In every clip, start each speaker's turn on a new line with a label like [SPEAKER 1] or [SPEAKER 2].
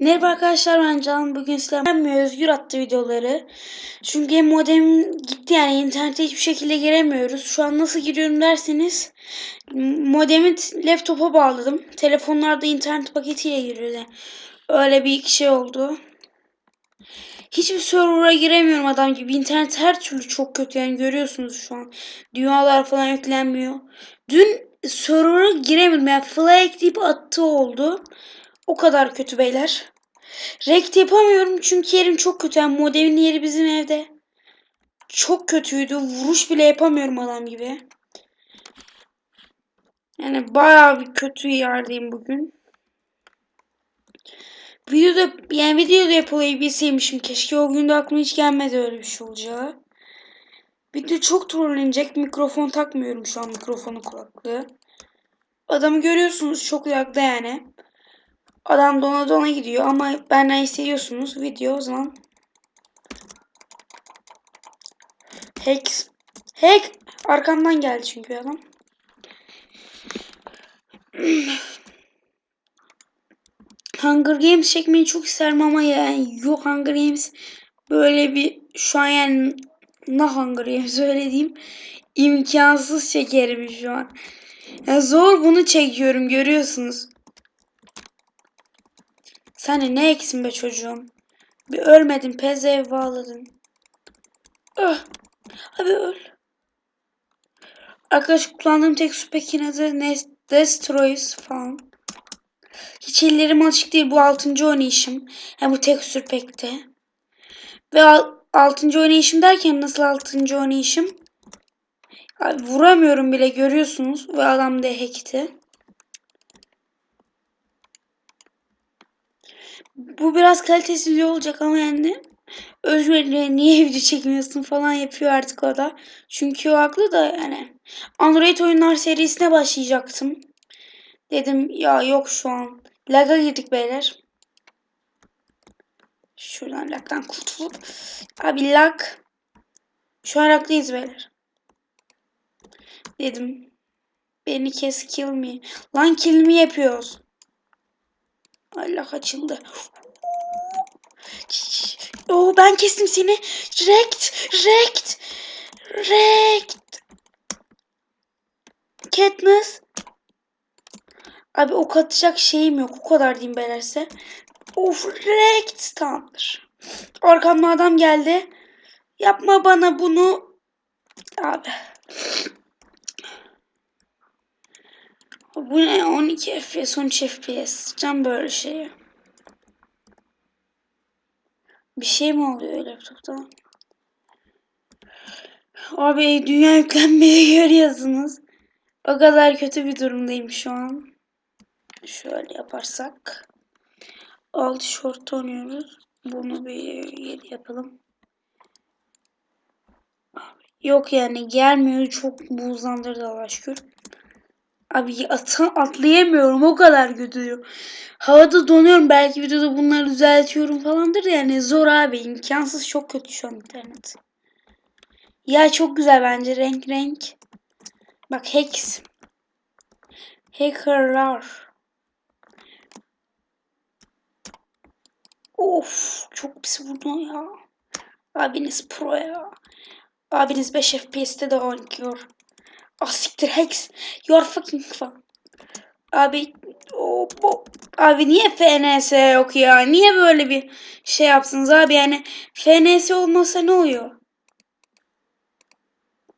[SPEAKER 1] Merhaba arkadaşlar ben Can. Bugün sizlerle Özgür attı videoları. Çünkü modem gitti yani internete hiçbir şekilde giremiyoruz. Şu an nasıl giriyorum derseniz modemi laptopa bağladım. Telefonlarda internet paketiyle giriyordu. Öyle bir iki şey oldu. Hiçbir server'a giremiyorum adam gibi. İnternet her türlü çok kötü yani görüyorsunuz şu an. Dünyalar falan yüklenmiyor. Dün server'a giremedim yani flag deyip attı oldu. O kadar kötü beyler. Rekt yapamıyorum çünkü yerim çok kötü. Yani modemin yeri bizim evde. Çok kötüydü. Vuruş bile yapamıyorum adam gibi. Yani bayağı bir kötü yerdeyim bugün. Videoda yani videoda yapılabilseymişim keşke o günde aklıma hiç gelmedi öyle bir şey olacağı. Video çok trollenecek. Mikrofon takmıyorum şu an mikrofonu kulaklığı. Adamı görüyorsunuz çok yakda yani. Adam dona dona gidiyor ama benden hissediyorsunuz. Video o zaman. Hack. Hack. Arkamdan geldi çünkü adam. Hunger Games çekmeyi çok isterim ama yani yok Hunger Games böyle bir şu an yani ne Hunger Games öyle diyeyim imkansız çekerim şu an. Ya zor bunu çekiyorum görüyorsunuz. Sen ne eksin be çocuğum? Bir ölmedin pezev bağladın. Öh. Abi öl. Arkadaş kullandığım tek su pekin adı Nes- Destroys falan. Hiç ellerim açık değil. Bu altıncı oynayışım. Hem bu tek sürpekte. Ve al, altıncı oynayışım derken nasıl altıncı oynayışım? Abi vuramıyorum bile görüyorsunuz. Ve adam da hackti. Bu biraz kalitesiz olacak ama yani Özgür niye video çekmiyorsun falan yapıyor artık o da. Çünkü o haklı da yani. Android oyunlar serisine başlayacaktım. Dedim ya yok şu an. Lag'a girdik beyler. Şuradan lag'dan kurtulup. Abi lag. Şu an lag'dayız beyler. Dedim. Beni kes kill me. Lan kill me yapıyoruz. Allah açıldı. Oo ben kestim seni. Rekt, rekt, rekt. Katniss. Abi ok atacak şeyim yok. O kadar diyeyim belerse. Of rekt. Tamamdır. Arkamda adam geldi. Yapma bana bunu. Abi. Bu ne? 12 FPS, 13 FPS. Can böyle şey. Bir şey mi oluyor laptopta? Abi dünya yüklenmeye görüyorsunuz. O kadar kötü bir durumdayım şu an. Şöyle yaparsak. Alt short oynuyoruz. Bunu bir 7 yapalım. Yok yani gelmiyor. Çok buzlandırdı Allah şükür. Abi at atlayamıyorum o kadar kötü. Havada donuyorum belki videoda bunları düzeltiyorum falandır yani zor abi imkansız çok kötü şu an internet. Ya çok güzel bence renk renk. Bak hacks. Hackerlar. Of çok pis vurdu ya. Abiniz pro ya. Abiniz 5 FPS'te de oynuyor. Ah siktir Hex. You are fucking fun. Abi o, o, abi niye FNS yok ya? Niye böyle bir şey yapsınız abi? Yani FNS olmasa ne oluyor?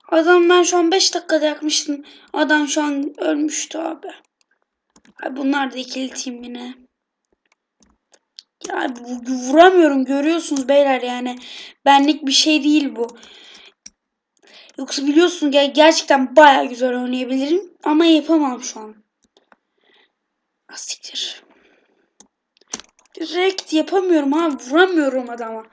[SPEAKER 1] Adam ben şu an 5 dakikada yakmıştım. Adam şu an ölmüştü abi. Abi bunlar da ikili team yine. Ya vuramıyorum görüyorsunuz beyler yani. Benlik bir şey değil bu. Yoksa biliyorsun ger gerçekten baya güzel oynayabilirim. Ama yapamam şu an. Asiktir. Direkt yapamıyorum ha. Vuramıyorum adama.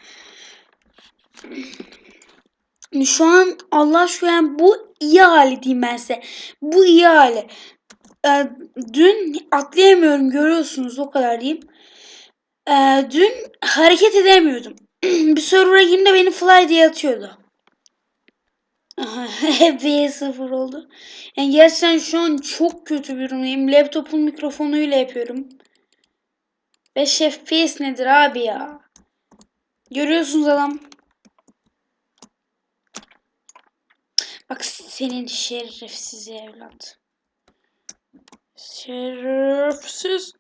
[SPEAKER 1] Şu an Allah şu yani bu iyi hali diyeyim ben size. Bu iyi hali. Ee, dün atlayamıyorum görüyorsunuz o kadar diyeyim. Ee, dün hareket edemiyordum. bir server'a girdiğimde beni fly diye atıyordu. Hep sıfır oldu. Yani gerçekten şu an çok kötü bir durumdayım. Laptopun mikrofonuyla yapıyorum. 5 FPS nedir abi ya? Görüyorsunuz adam. Bak senin şerefsiz evlat. Şerefsiz.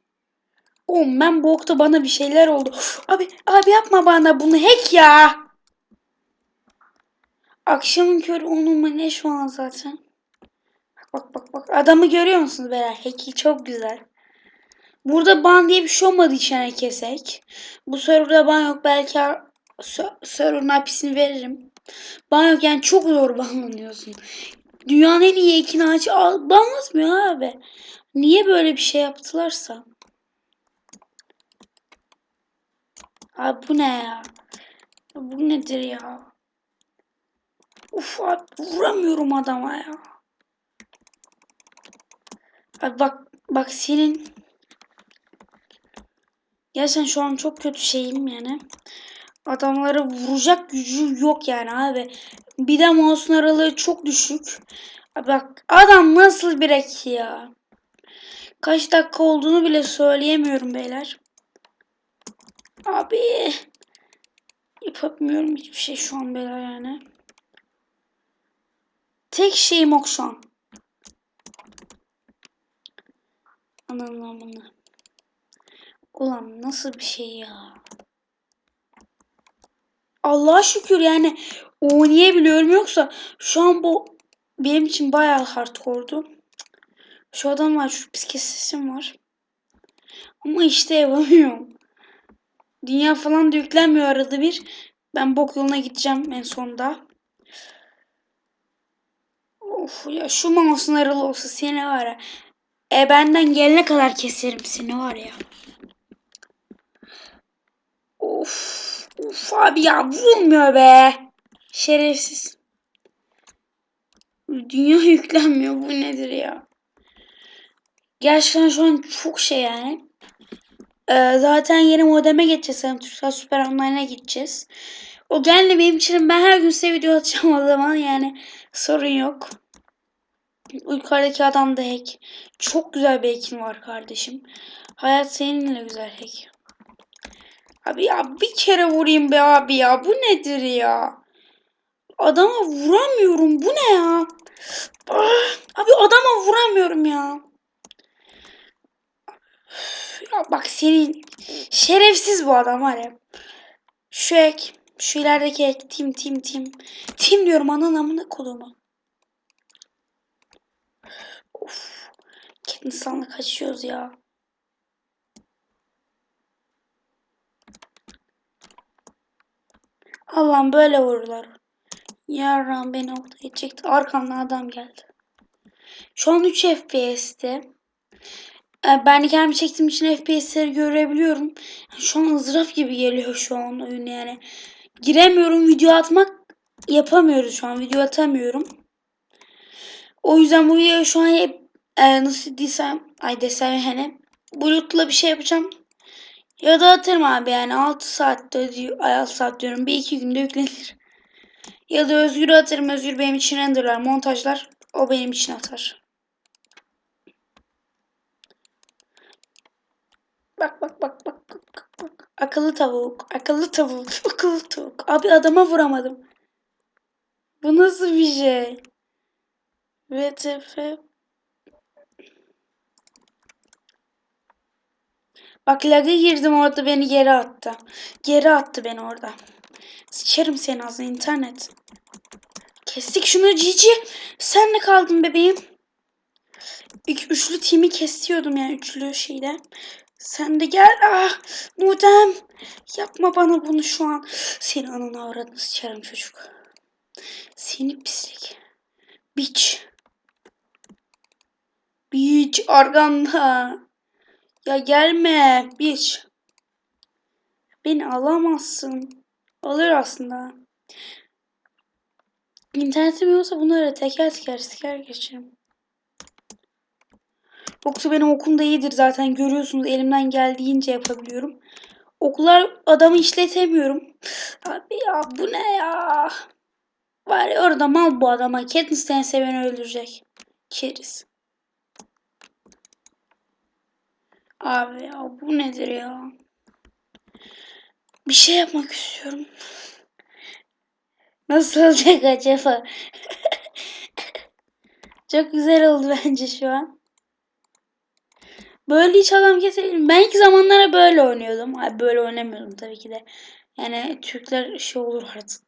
[SPEAKER 1] Oğlum ben bu okta bana bir şeyler oldu. Abi abi yapma bana bunu hack ya. Akşamın körü onun mu ne şu an zaten. Bak bak bak adamı görüyor musunuz beyler? Hack'i çok güzel. Burada ban diye bir şey olmadığı için hani kesek. Bu serverda ban yok. Belki server'ın IP'sini veririm. Ban yok yani çok zor banlanıyorsun. Dünyanın en iyi ekini aç banlatmıyor abi. Niye böyle bir şey yaptılarsa? Abi bu ne ya? Bu nedir ya? Uf vuramıyorum adama ya. Abi bak bak senin Gerçekten şu an çok kötü şeyim yani. Adamları vuracak gücü yok yani abi. Bir de mouse'un aralığı çok düşük. Bak adam nasıl bir ek ya. Kaç dakika olduğunu bile söyleyemiyorum beyler. Abi. Yapamıyorum hiçbir şey şu an beyler yani. Tek şeyim ok şu an. Anlamını. Ulan nasıl bir şey ya. Allah'a şükür yani oynayabiliyorum yoksa şu an bu benim için bayağı hardcore'du. Şu adam var, şu pis sesim var. Ama işte yapamıyorum. Dünya falan da yüklenmiyor arada bir. Ben bok yoluna gideceğim en sonunda. Of ya şu mouse'un aralı olsa seni var ya. E benden gelene kadar keserim seni var ya. Of. Of abi ya vurmuyor be. Şerefsiz. Dünya yüklenmiyor. Bu nedir ya? Gerçekten şu an çok şey yani. Ee, zaten yeni modeme geçeceğiz. Yani Türksel Süper Online'a gideceğiz. O genelde benim için ben her gün size video atacağım o zaman yani sorun yok. Yukarıdaki adam da hack. Çok güzel bir hackin var kardeşim. Hayat seninle güzel hack. Abi ya bir kere vurayım be abi ya. Bu nedir ya? Adama vuramıyorum. Bu ne ya? Ah, abi adama vuramıyorum ya. Ya bak senin şerefsiz bu adam var ya. Şu ek. Şu ilerideki ek. Tim tim tim. Tim diyorum anan amına kolumu. Of. Kendisinden kaçıyoruz ya. Allah'ım böyle vururlar. Yarram beni ortaya çekti. Arkamdan adam geldi. Şu an 3 FPS'te. Ee, ben kendimi çektiğim için FPS'leri görebiliyorum. Şu an ızdıraf gibi geliyor şu an oyun yani. Giremiyorum video atmak yapamıyoruz şu an video atamıyorum. O yüzden bu videoyu şu an hep e, nasıl desem ay desem hani bulutla bir şey yapacağım. Ya da atarım abi yani 6 saatte diyor, ay 6 saat diyorum bir iki günde yüklenir. Ya da Özgür'ü atarım. Özgür benim için renderlar, montajlar. O benim için atar. Bak bak bak bak bak bak. Akıllı tavuk, akıllı tavuk, akıllı tavuk. Abi adama vuramadım. Bu nasıl bir şey? VTF Bak lag'a girdim orada beni geri attı. Geri attı beni orada. Sıçarım seni ağzına internet. Kestik şunu Cici. Sen ne kaldın bebeğim? İlk üçlü timi kesiyordum yani üçlü şeyden. Sen de gel. Ah Nudem. Yapma bana bunu şu an. Seni anana avradını sıçarım çocuk. Seni pislik. Biç. Biç arganda. Ya gelme biç. Beni alamazsın. Alır aslında. İnternetim yoksa bunları teker teker teker geçerim. Yoksa benim okum da iyidir zaten görüyorsunuz elimden geldiğince yapabiliyorum. Okullar adamı işletemiyorum. Abi ya bu ne ya? Var ya orada mal bu adama. Katniss'ten seveni öldürecek. Keriz. Abi ya bu nedir ya? Bir şey yapmak istiyorum. Nasıl olacak acaba? Çok güzel oldu bence şu an. Böyle hiç adam kesebilirim. Ben ilk zamanlara böyle oynuyordum. Ay böyle oynamıyordum tabii ki de. Yani Türkler şey olur artık.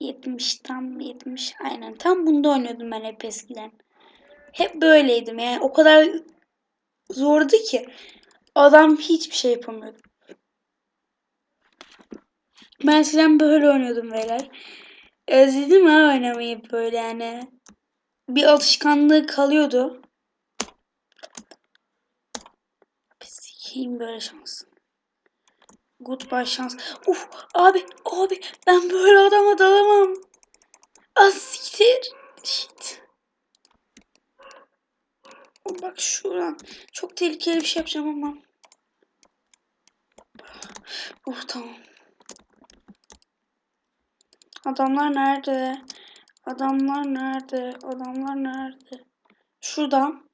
[SPEAKER 1] 70 tam 70 aynen tam bunda oynuyordum ben hep eskiden. Hep böyleydim yani o kadar zordu ki adam hiçbir şey yapamıyordu. Ben eskiden böyle oynuyordum beyler. Özledim ha oynamayı böyle yani. Bir alışkanlığı kalıyordu. Sikeyim böyle şans. Goodbye şans. Uf abi abi ben böyle adama dalamam. Az. Shit. Bak şuradan. Çok tehlikeli bir şey yapacağım ama. Uf tamam. Adamlar nerede? Adamlar nerede? Adamlar nerede? Şuradan.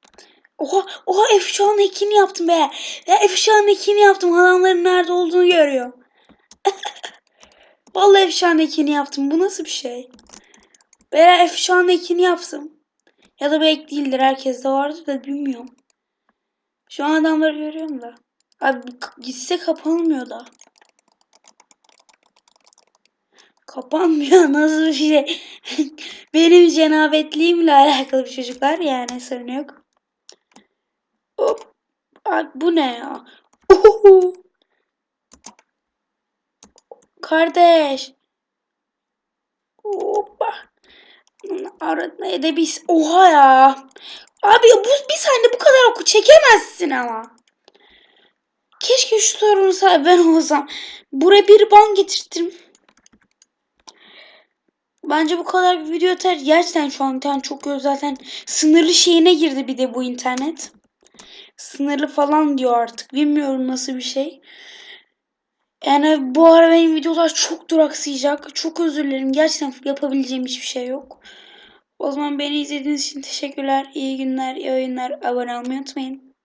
[SPEAKER 1] Oha, oha F-Shaw'ın ekini yaptım be. Ya F-Shaw'ın ekini yaptım. Adamların nerede olduğunu görüyorum. Vallahi F-Shaw'ın ekini yaptım. Bu nasıl bir şey? Ben F-Shaw'ın ekini yaptım. Ya da belki değildir. Herkes de vardır da bilmiyorum. Şu an adamları görüyorum da. Abi gitse kapanmıyor da. Kapanmıyor nasıl bir şey. Benim cenabetliğimle alakalı bir çocuklar yani sorun yok. Hop. Abi bu ne ya? Oho. Kardeş. Hoppa. Aradına edebiz. Oha ya. Abi bu bir saniye bu kadar oku çekemezsin ama. Keşke şu sorunu sahibi ben olsam. Buraya bir ban getirttim. Bence bu kadar bir video yeter. Gerçekten şu an internet çok yoğun zaten. Sınırlı şeyine girdi bir de bu internet. Sınırlı falan diyor artık. Bilmiyorum nasıl bir şey. Yani bu ara benim videolar çok duraksayacak. Çok özür dilerim. Gerçekten yapabileceğim hiçbir şey yok. O zaman beni izlediğiniz için teşekkürler. İyi günler, iyi oyunlar. Abone olmayı unutmayın.